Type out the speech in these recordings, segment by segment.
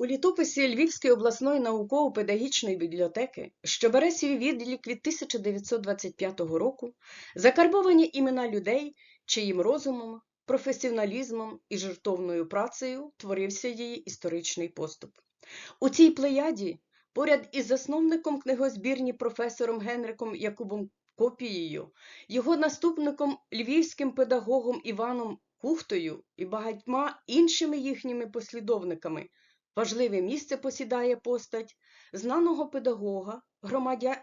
У літописі Львівської обласної науково-педагогічної бібліотеки, що бере свій відлік від 1925 року, закарбовані імена людей, чиїм розумом, професіоналізмом і жертовною працею творився її історичний поступ. У цій плеяді, поряд із засновником книгозбірні професором Генриком Якубом Копією, його наступником львівським педагогом Іваном Кухтою і багатьма іншими їхніми послідовниками, важливе місце посідає постать знаного педагога,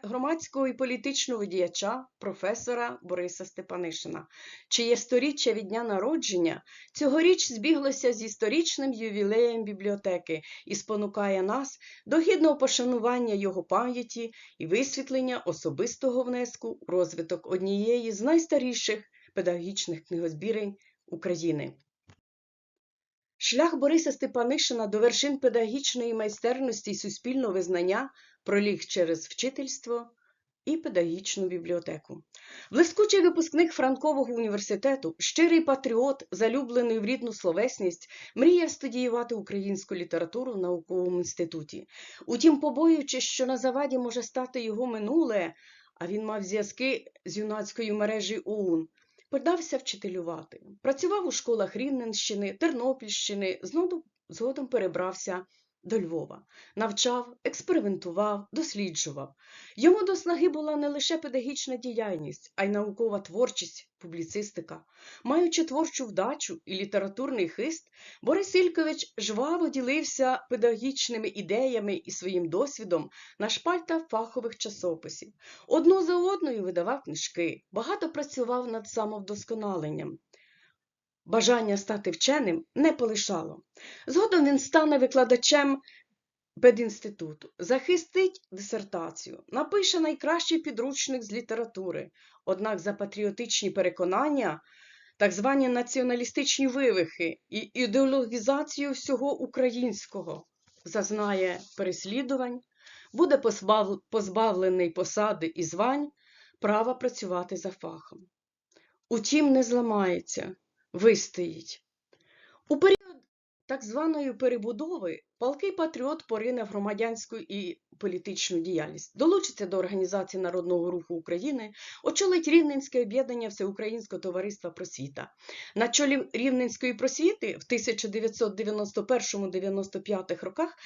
громадського і політичного діяча, професора Бориса Степанишина, чиє сторіччя від дня народження цьогоріч збіглося з історичним ювілеєм бібліотеки і спонукає нас до гідного пошанування його пам'яті і висвітлення особистого внеску у розвиток однієї з найстаріших педагогічних книгозбірень України. Шлях Бориса Степанишина до вершин педагогічної майстерності і суспільного визнання проліг через вчительство і педагогічну бібліотеку. Блискучий випускник Франкового університету, щирий патріот, залюблений в рідну словесність, мріяв студіювати українську літературу в науковому інституті. Утім, побоюючись, що на заваді може стати його минуле, а він мав зв'язки з юнацькою мережею ОУН, подався вчителювати. Працював у школах Рівненщини, Тернопільщини, згодом, згодом перебрався до Львова. Навчав, експериментував, досліджував. Йому до снаги була не лише педагогічна діяльність, а й наукова творчість, публіцистика. Маючи творчу вдачу і літературний хист, Борис Ількович жваво ділився педагогічними ідеями і своїм досвідом на шпальтах фахових часописів. Одну за одною видавав книжки, багато працював над самовдосконаленням. Бажання стати вченим не полишало. Згодом він стане викладачем педінституту, захистить дисертацію, напише найкращий підручник з літератури. Однак за патріотичні переконання, так звані націоналістичні вивихи і ідеологізацію всього українського зазнає переслідувань, буде позбавлений посади і звань, права працювати за фахом. Утім, не зламається, вистоїть. У період так званої перебудови палкий патріот порине в громадянську і політичну діяльність, долучиться до Організації Народного руху України, очолить Рівненське об'єднання Всеукраїнського товариства просвіта. На чолі Рівненської просвіти в 1991-95 роках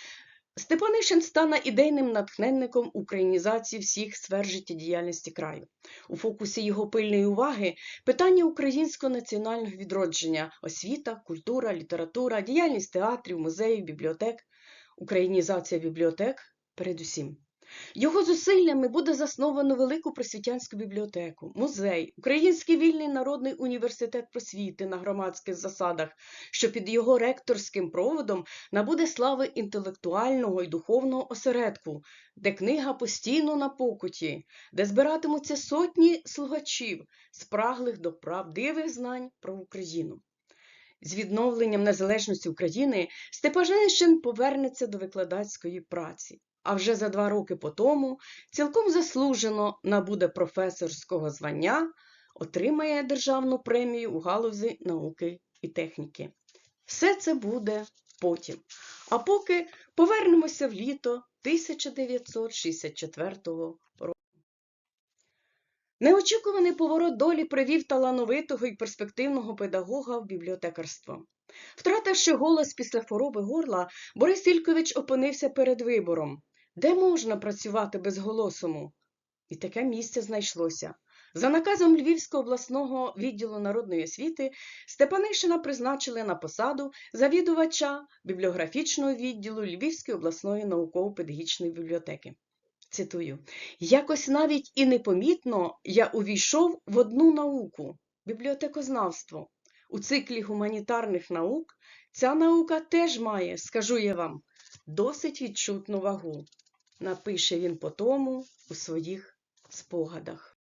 Степанишин стане ідейним натхненником українізації всіх сфер життєдіяльності краю. У фокусі його пильної уваги питання українського національного відродження, освіта, культура, література, діяльність театрів, музеїв, бібліотек, українізація бібліотек передусім. Його зусиллями буде засновано велику просвітянську бібліотеку, музей, Український вільний народний університет просвіти на громадських засадах, що під його ректорським проводом набуде слави інтелектуального і духовного осередку, де книга постійно на покуті, де збиратимуться сотні слухачів, спраглих до правдивих знань про Україну. З відновленням незалежності України Степанишин повернеться до викладацької праці а вже за два роки по тому цілком заслужено набуде професорського звання, отримає державну премію у галузі науки і техніки. Все це буде потім. А поки повернемося в літо 1964 року. Неочікуваний поворот долі привів талановитого і перспективного педагога в бібліотекарство. Втративши голос після хвороби горла, Борис Ількович опинився перед вибором де можна працювати безголосому? І таке місце знайшлося. За наказом Львівського обласного відділу народної освіти Степанишина призначили на посаду завідувача бібліографічного відділу Львівської обласної науково-педагогічної бібліотеки. Цитую: якось навіть і непомітно я увійшов в одну науку бібліотекознавство. У циклі гуманітарних наук ця наука теж має, скажу я вам, досить відчутну вагу напише він потому у своїх спогадах.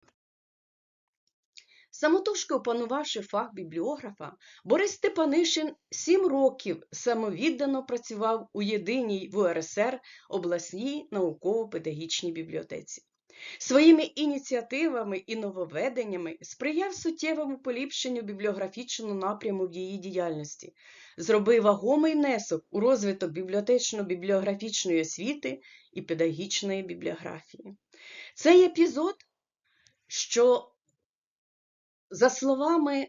Самотужки опанувавши фах бібліографа, Борис Степанишин сім років самовіддано працював у єдиній в УРСР обласній науково-педагогічній бібліотеці. Своїми ініціативами і нововведеннями сприяв суттєвому поліпшенню бібліографічного напряму в її діяльності, зробив вагомий внесок у розвиток бібліотечно-бібліографічної освіти і педагогічної бібліографії. Цей епізод, що, за словами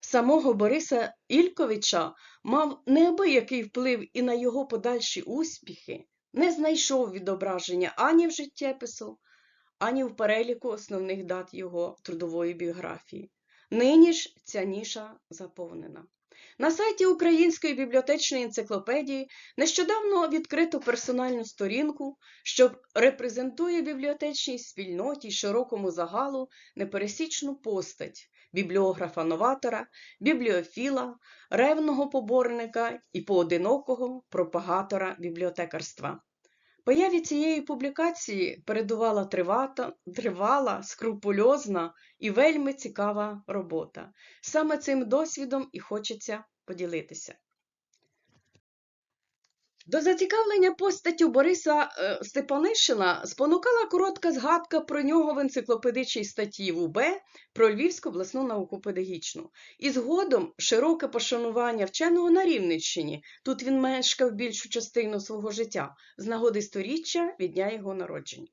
самого Бориса Ільковича, мав неабиякий вплив і на його подальші успіхи, не знайшов відображення ані в життєпису, ані в переліку основних дат його трудової біографії. Нині ж ця ніша заповнена. На сайті Української бібліотечної енциклопедії нещодавно відкрито персональну сторінку, що репрезентує бібліотечній спільноті широкому загалу непересічну постать бібліографа-новатора, бібліофіла, ревного поборника і поодинокого пропагатора бібліотекарства. Появі цієї публікації передувала тривата, тривала, скрупульозна і вельми цікава робота. Саме цим досвідом і хочеться поділитися. До зацікавлення постаттю Бориса е, Степанишина спонукала коротка згадка про нього в енциклопедичній статті в УБ про Львівську обласну науку педагогічну. І згодом широке пошанування вченого на Рівненщині. Тут він мешкав більшу частину свого життя з нагоди сторіччя від дня його народження.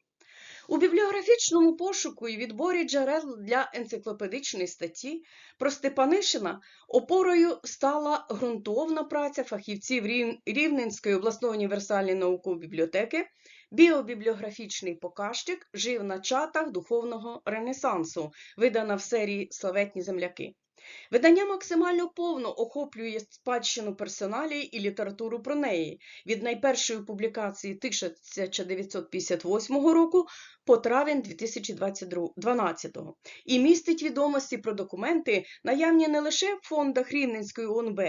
У бібліографічному пошуку і відборі джерел для енциклопедичної статті про Степанишина опорою стала ґрунтовна праця фахівців Рівненської обласної універсальної наукової бібліотеки, біобібліографічний показчик жив на чатах духовного ренесансу, видана в серії Славетні земляки. Видання максимально повно охоплює спадщину персоналії і літературу про неї від найпершої публікації 1958 року по травень 2012 і містить відомості про документи, наявні не лише в фондах Рівненської ОНБ,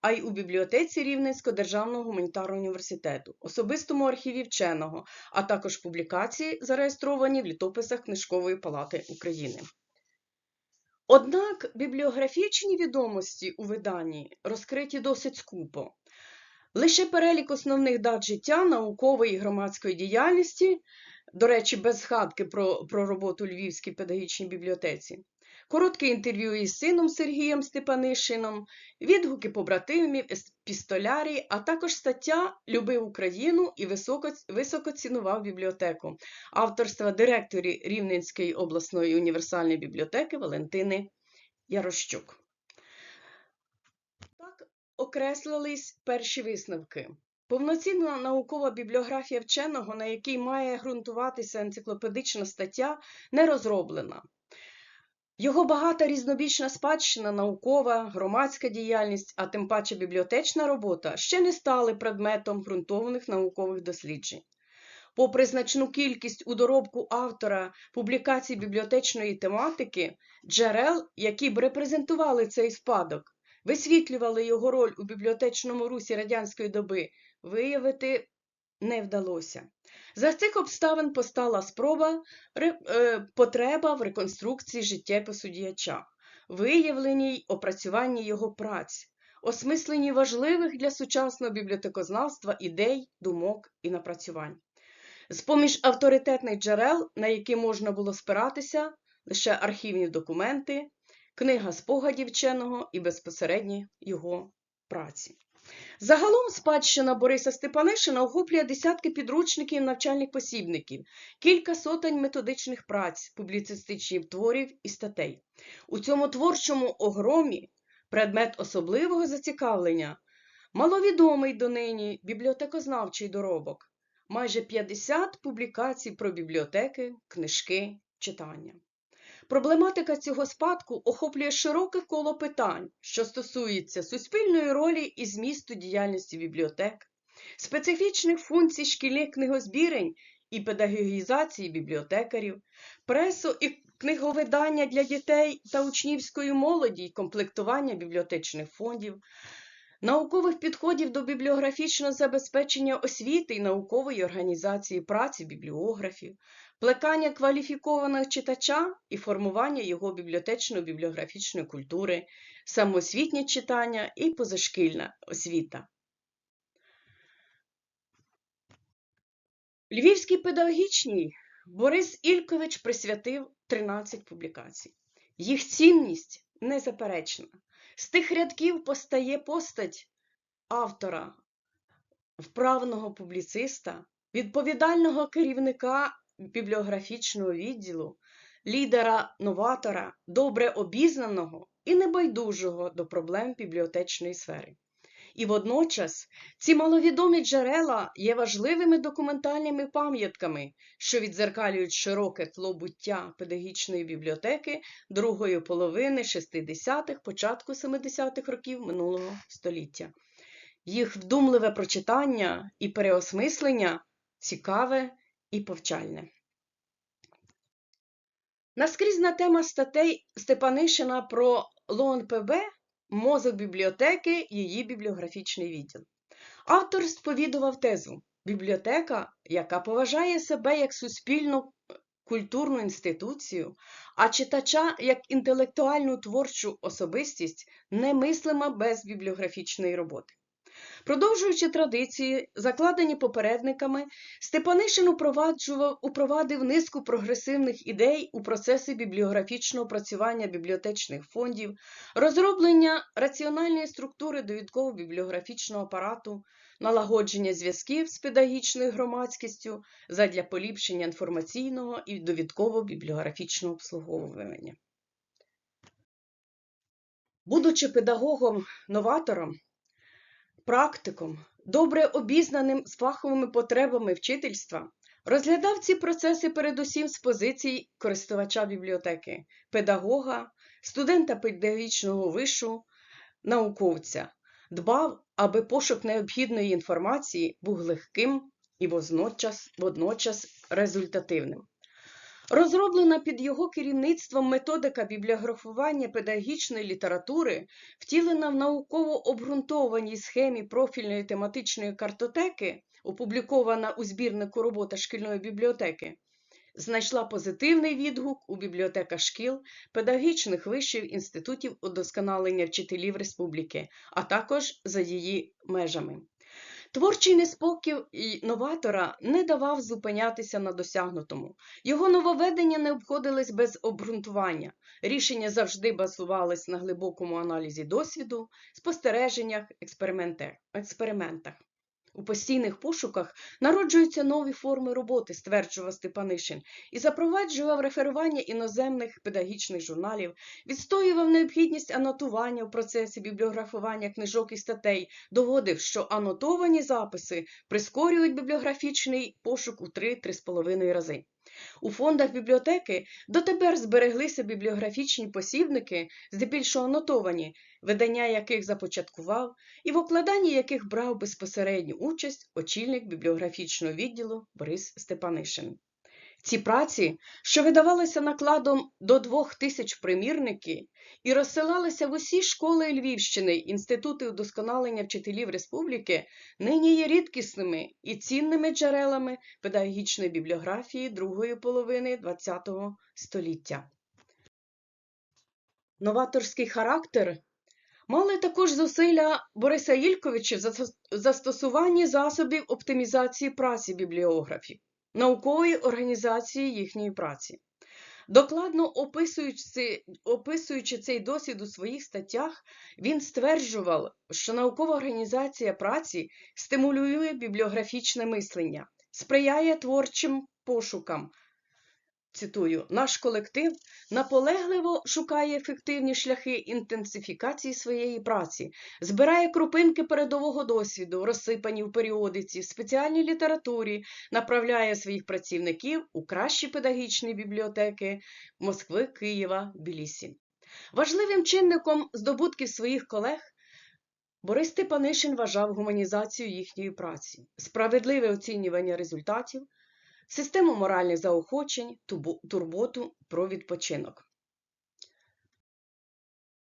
а й у бібліотеці Рівненського державного гуманітарного університету, особистому архіві вченого, а також публікації, зареєстровані в літописах Книжкової палати України. Однак бібліографічні відомості у виданні розкриті досить скупо. Лише перелік основних дат життя, наукової і громадської діяльності, до речі, без згадки про, про роботу Львівській педагогічній бібліотеці, коротке інтерв'ю із сином Сергієм Степанишином, відгуки побратимів, епістолярії, а також стаття Любив Україну і високо, високо цінував бібліотеку авторства директорі Рівненської обласної універсальної бібліотеки Валентини Ярощук. Так окреслились перші висновки. Повноцінна наукова бібліографія вченого, на якій має ґрунтуватися енциклопедична стаття, не розроблена. Його багата різнобічна спадщина, наукова, громадська діяльність, а тим паче бібліотечна робота ще не стали предметом ґрунтовних наукових досліджень. Попри значну кількість у доробку автора публікацій бібліотечної тематики, джерел, які б репрезентували цей спадок, висвітлювали його роль у бібліотечному русі радянської доби, виявити не вдалося. За цих обставин постала спроба е, потреба в реконструкції життєпису діяча, виявленні й опрацюванні його праць, осмисленні важливих для сучасного бібліотекознавства ідей, думок і напрацювань. З поміж авторитетних джерел, на які можна було спиратися, лише архівні документи, книга спогадів вченого і безпосередні його праці. Загалом спадщина Бориса Степанишина охоплює десятки підручників навчальних посібників, кілька сотень методичних праць, публіцистичних творів і статей. У цьому творчому огромі предмет особливого зацікавлення, маловідомий донині бібліотекознавчий доробок, майже 50 публікацій про бібліотеки, книжки, читання. Проблематика цього спадку охоплює широке коло питань, що стосується суспільної ролі і змісту діяльності бібліотек, специфічних функцій шкільних книгозбірень і педагогізації бібліотекарів, пресу і книговидання для дітей та учнівської молоді і комплектування бібліотечних фондів, наукових підходів до бібліографічного забезпечення освіти і наукової організації праці бібліографів, плекання кваліфікованого читача і формування його бібліотечно-бібліографічної культури, самоосвітнє читання і позашкільна освіта. Львівській педагогічній Борис Ількович присвятив 13 публікацій. Їх цінність незаперечна. З тих рядків постає постать автора, вправного публіциста, відповідального керівника бібліографічного відділу, лідера новатора, добре обізнаного і небайдужого до проблем бібліотечної сфери. І водночас ці маловідомі джерела є важливими документальними пам'ятками, що відзеркалюють широке тло буття педагогічної бібліотеки другої половини 60-х, початку 70-х років минулого століття. Їх вдумливе прочитання і переосмислення цікаве і повчальне. Наскрізна тема статей Степанишина про ЛОНПБ мозок бібліотеки, її бібліографічний відділ. Автор сповідував тезу бібліотека, яка поважає себе як суспільну культурну інституцію, а читача як інтелектуальну творчу особистість, немислима без бібліографічної роботи. Продовжуючи традиції, закладені попередниками, Степанишин упровадив низку прогресивних ідей у процеси бібліографічного працювання бібліотечних фондів, розроблення раціональної структури довідково-бібліографічного апарату, налагодження зв'язків з педагогічною громадськістю задля поліпшення інформаційного і довідково-бібліографічного обслуговування. Будучи педагогом-новатором, практиком, добре обізнаним з фаховими потребами вчительства, розглядав ці процеси передусім з позицій користувача бібліотеки, педагога, студента педагогічного вишу, науковця, дбав, аби пошук необхідної інформації був легким і водночас, водночас результативним. Розроблена під його керівництвом методика бібліографування педагогічної літератури, втілена в науково обґрунтованій схемі профільної тематичної картотеки, опублікована у збірнику робота шкільної бібліотеки, знайшла позитивний відгук у бібліотеках шкіл, педагогічних вишів, інститутів удосконалення вчителів республіки, а також за її межами. Творчий неспокій новатора не давав зупинятися на досягнутому. Його нововведення не обходились без обґрунтування. Рішення завжди базувались на глибокому аналізі досвіду, спостереженнях, експериментах. У постійних пошуках народжуються нові форми роботи, стверджував Степанишин, і запроваджував реферування іноземних педагогічних журналів, відстоював необхідність анотування в процесі бібліографування книжок і статей, доводив, що анотовані записи прискорюють бібліографічний пошук у 3-3,5 рази. У фондах бібліотеки дотепер збереглися бібліографічні посібники, здебільшого нотовані, видання яких започаткував і в укладанні яких брав безпосередню участь очільник бібліографічного відділу Борис Степанишин. Ці праці, що видавалися накладом до двох тисяч примірників і розсилалися в усі школи Львівщини, інститути удосконалення вчителів республіки, нині є рідкісними і цінними джерелами педагогічної бібліографії другої половини ХХ століття. Новаторський характер мали також зусилля Бориса Ільковича в застосуванні засобів оптимізації праці бібліографів наукової організації їхньої праці. Докладно описуючи, цей досвід у своїх статтях, він стверджував, що наукова організація праці стимулює бібліографічне мислення, сприяє творчим пошукам, цитую, наш колектив наполегливо шукає ефективні шляхи інтенсифікації своєї праці, збирає крупинки передового досвіду, розсипані в періодиці, в спеціальній літературі, направляє своїх працівників у кращі педагогічні бібліотеки Москви, Києва, Білісі. Важливим чинником здобутків своїх колег Борис Степанишин вважав гуманізацію їхньої праці, справедливе оцінювання результатів систему моральних заохочень, турботу про відпочинок.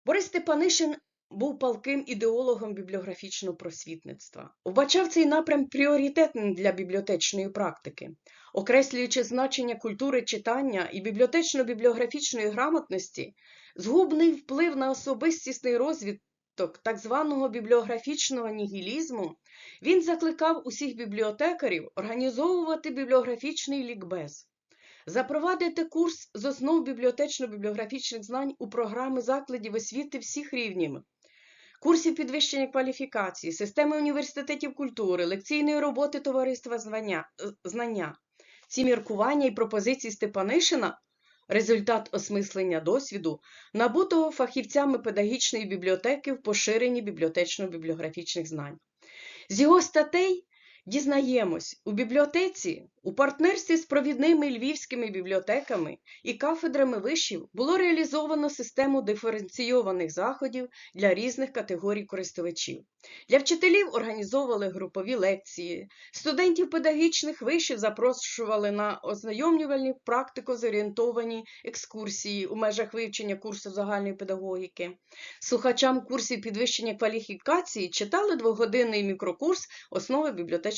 Борис Степанишин був палким ідеологом бібліографічного просвітництва. Вбачав цей напрям пріоритетним для бібліотечної практики, окреслюючи значення культури читання і бібліотечно-бібліографічної грамотності, згубний вплив на особистісний розвиток так званого бібліографічного нігілізму, він закликав усіх бібліотекарів організовувати бібліографічний лікбез. Запровадити курс з основ бібліотечно-бібліографічних знань у програми закладів освіти всіх рівнів, курсів підвищення кваліфікації, системи університетів культури, лекційної роботи товариства е, знання. Ці міркування і пропозиції Степанишина результат осмислення досвіду, набутого фахівцями педагогічної бібліотеки в поширенні бібліотечно-бібліографічних знань. З його статей дізнаємось, у бібліотеці у партнерстві з провідними львівськими бібліотеками і кафедрами вишів було реалізовано систему диференційованих заходів для різних категорій користувачів. Для вчителів організовували групові лекції, студентів педагогічних вишів запрошували на ознайомлювальні практико-зорієнтовані екскурсії у межах вивчення курсу загальної педагогіки. Слухачам курсів підвищення кваліфікації читали двогодинний мікрокурс основи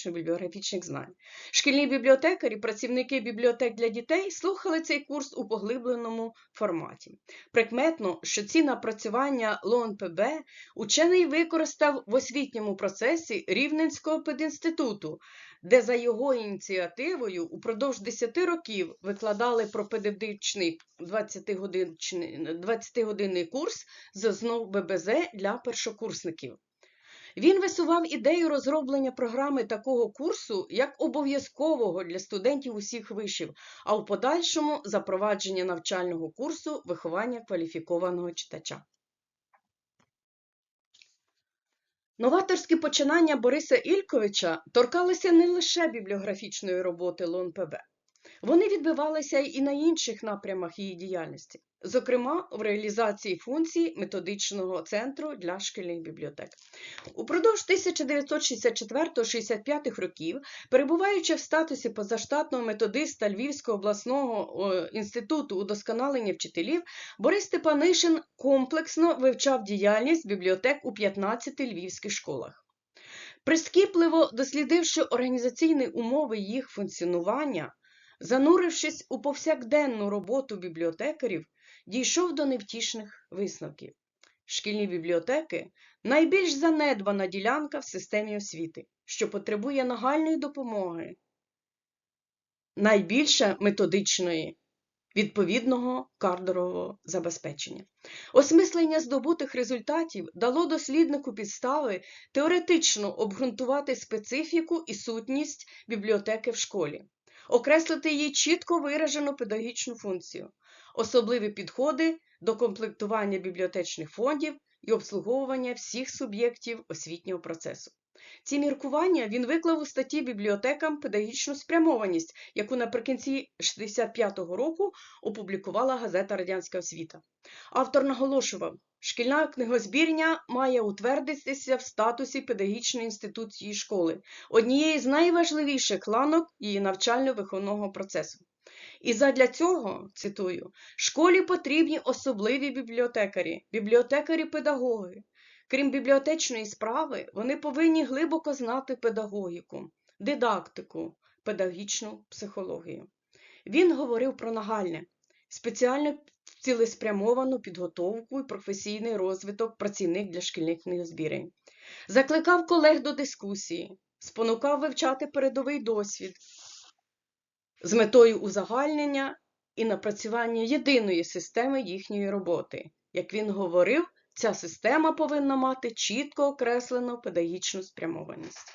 бібліотечно-бібліографічних знань. Шкільні бібліотекарі, працівники бібліотек для дітей слухали цей курс у поглибленому форматі. Прикметно, що ці напрацювання ЛОНПБ учений використав в освітньому процесі Рівненського пединституту, де за його ініціативою упродовж 10 років викладали пропедевтичний 20-годинний 20-годинний курс з основ ББЗ для першокурсників. Він висував ідею розроблення програми такого курсу як обов'язкового для студентів усіх вишів, а в подальшому запровадження навчального курсу виховання кваліфікованого читача. Новаторські починання Бориса Ільковича торкалися не лише бібліографічної роботи ЛОНПБ. Вони відбивалися і на інших напрямах її діяльності, зокрема в реалізації функцій методичного центру для шкільних бібліотек. Упродовж 1964-65 років, перебуваючи в статусі позаштатного методиста Львівського обласного інституту удосконалення вчителів, Борис Степанишин комплексно вивчав діяльність бібліотек у 15 львівських школах. Прискіпливо дослідивши організаційні умови їх функціонування, занурившись у повсякденну роботу бібліотекарів, дійшов до невтішних висновків. Шкільні бібліотеки найбільш занедбана ділянка в системі освіти, що потребує нагальної допомоги, найбільше методичної, відповідного кадрового забезпечення. Осмислення здобутих результатів дало досліднику підстави теоретично обґрунтувати специфіку і сутність бібліотеки в школі окреслити її чітко виражену педагогічну функцію, особливі підходи до комплектування бібліотечних фондів і обслуговування всіх суб'єктів освітнього процесу. Ці міркування він виклав у статті бібліотекам педагогічну спрямованість, яку наприкінці 65-го року опублікувала газета Радянська освіта. Автор наголошував, шкільна книгозбірня має утвердитися в статусі педагогічної інституції школи, однієї з найважливіших ланок її навчально-виховного процесу. І задля цього, цитую, школі потрібні особливі бібліотекарі, бібліотекарі-педагоги. Крім бібліотечної справи, вони повинні глибоко знати педагогіку, дидактику, педагогічну психологію. Він говорив про нагальне, спеціально цілеспрямовану підготовку і професійний розвиток працівник для шкільних книгозбірень. Закликав колег до дискусії, спонукав вивчати передовий досвід з метою узагальнення і напрацювання єдиної системи їхньої роботи. Як він говорив, ця система повинна мати чітко окреслену педагогічну спрямованість.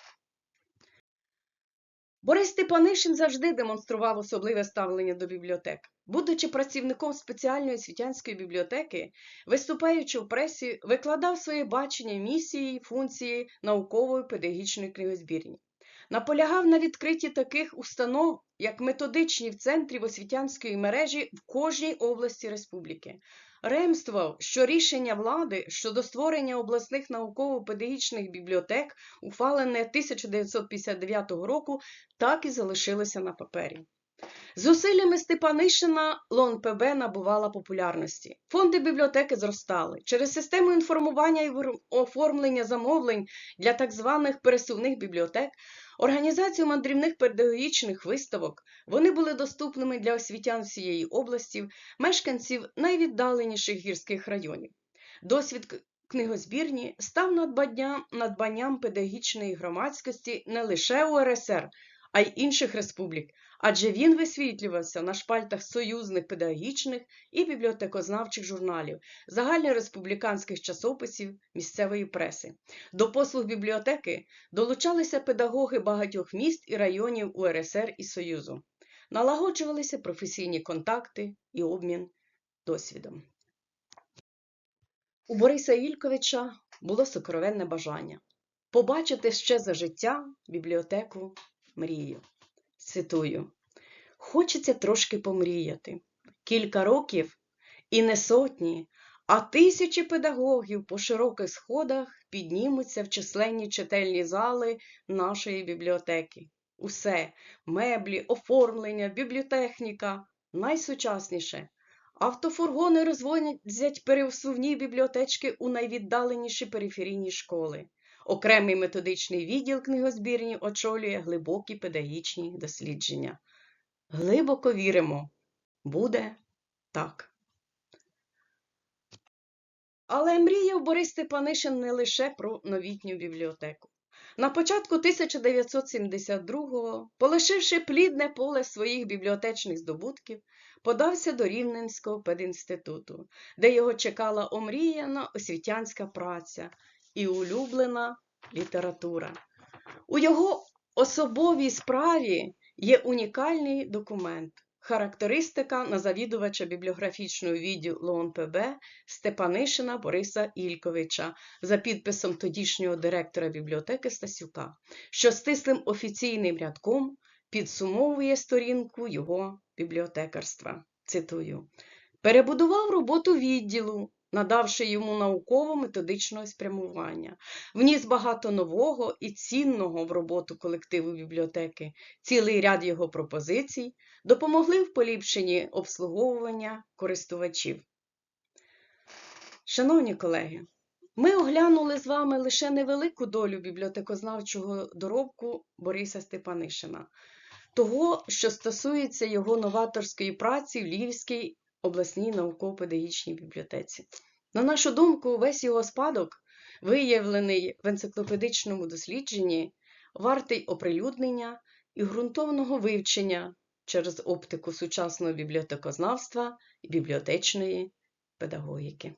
Борис Степанишин завжди демонстрував особливе ставлення до бібліотек. Будучи працівником спеціальної освітянської бібліотеки, виступаючи в пресі, викладав своє бачення місії і функції наукової педагогічної книгозбірні. Наполягав на відкритті таких установ, як методичні в центрі освітянської мережі в кожній області республіки. Ремствував, що рішення влади щодо створення обласних науково-педагогічних бібліотек, ухвалене 1959 року, так і залишилося на папері. Зусиллями Степанишина ЛОНПБ набувала популярності. Фонди бібліотеки зростали. Через систему інформування і оформлення замовлень для так званих пересувних бібліотек, організацію мандрівних педагогічних виставок вони були доступними для освітян всієї області, мешканців найвіддаленіших гірських районів. Досвід книгозбірні став надбанням, педагогічної громадськості не лише УРСР, а й інших республік, адже він висвітлювався на шпальтах союзних педагогічних і бібліотекознавчих журналів, загальнореспубліканських часописів місцевої преси. До послуг бібліотеки долучалися педагоги багатьох міст і районів УРСР і Союзу. Налагоджувалися професійні контакти і обмін досвідом. У Бориса Ільковича було сокровенне бажання побачити ще за життя бібліотеку мрію. Цитую: Хочеться трошки помріяти. Кілька років і не сотні, а тисячі педагогів по широких сходах піднімуться в численні читальні зали нашої бібліотеки. Усе меблі, оформлення, бібліотехніка найсучасніше. Автофургони розвозять пересувні бібліотечки у найвіддаленіші периферійні школи. Окремий методичний відділ книгозбірні очолює глибокі педагогічні дослідження. Глибоко віримо, буде так. Але мріяв Борис Степанишин не лише про новітню бібліотеку. На початку 1972-го, полишивши плідне поле своїх бібліотечних здобутків, подався до Рівненського педінституту, де його чекала омріяна освітянська праця і улюблена література. У його особовій справі є унікальний документ характеристика на завідувача бібліографічного відділу ОНПБ Степанишина Бориса Ільковича за підписом тодішнього директора бібліотеки Стасюка, що стислим офіційним рядком підсумовує сторінку його бібліотекарства. Цитую: перебудував роботу відділу, надавши йому науково-методичного спрямування, вніс багато нового і цінного в роботу колективу бібліотеки, цілий ряд його пропозицій допомогли в поліпшенні обслуговування користувачів. Шановні колеги, ми оглянули з вами лише невелику долю бібліотекознавчого доробку Бориса Степанишина, того, що стосується його новаторської праці в Львівській обласній науково-педагогічній бібліотеці. На нашу думку, весь його спадок, виявлений в енциклопедичному дослідженні, вартий оприлюднення і ґрунтовного вивчення через оптику сучасного бібліотекознавства і бібліотечної педагогіки.